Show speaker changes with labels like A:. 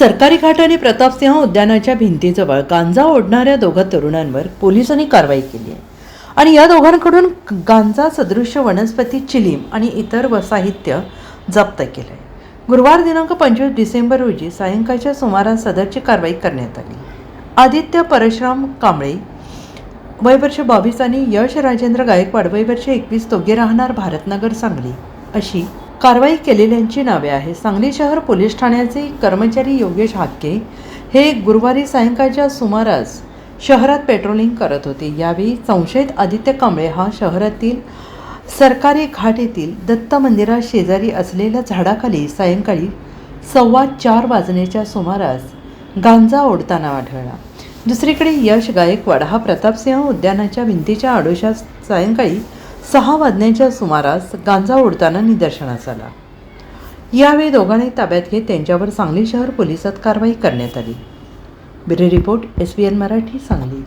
A: सरकारी घाट आणि प्रतापसिंह उद्यानाच्या भिंतीजवळ गांजा ओढणाऱ्या दोघा तरुणांवर पोलिसांनी कारवाई केली आहे. आणि या दोघांकडून गांजा सदृश्य वनस्पती चिलीम आणि इतर व साहित्य जप्त केलं आहे गुरुवार दिनांक पंचवीस डिसेंबर रोजी सायंकाळच्या सुमारास सदरची कारवाई करण्यात आली. आदित्य परशुराम कांबळे वय वर्ष बावीस आणि यश राजेंद्र गायकवाड वयवर्ष एकवीस दोघे राहणार भारतनगर सांगली अशी कारवाई केलेल्यांची नावे आहेत. सांगली शहर पोलीस ठाण्याचे कर्मचारी योगेश हाके हे गुरुवारी सायंकाळच्या सुमारास शहरात पेट्रोलिंग करत होते. यावेळी संशयित आदित्य कांबळे हा शहरातील सरकारी घाट येथील दत्त मंदिरा शेजारी असलेल्या झाडाखाली सायंकाळी सव्वा चार वाजण्याच्या सुमारास गांजा ओढताना आढळला. दुसरीकडे यश गायकवाड हा प्रतापसिंह उद्यानाच्या भिंतीच्या आडोशात सायंकाळी सहा वाजण्याच्या सुमारास गांजा ओढताना निदर्शनास आला. यावेळी दोघांनी ताब्यात घेत त्यांच्यावर सांगली शहर पोलिसात कारवाई करण्यात आली. Bureau report S B N Marathi Sangli.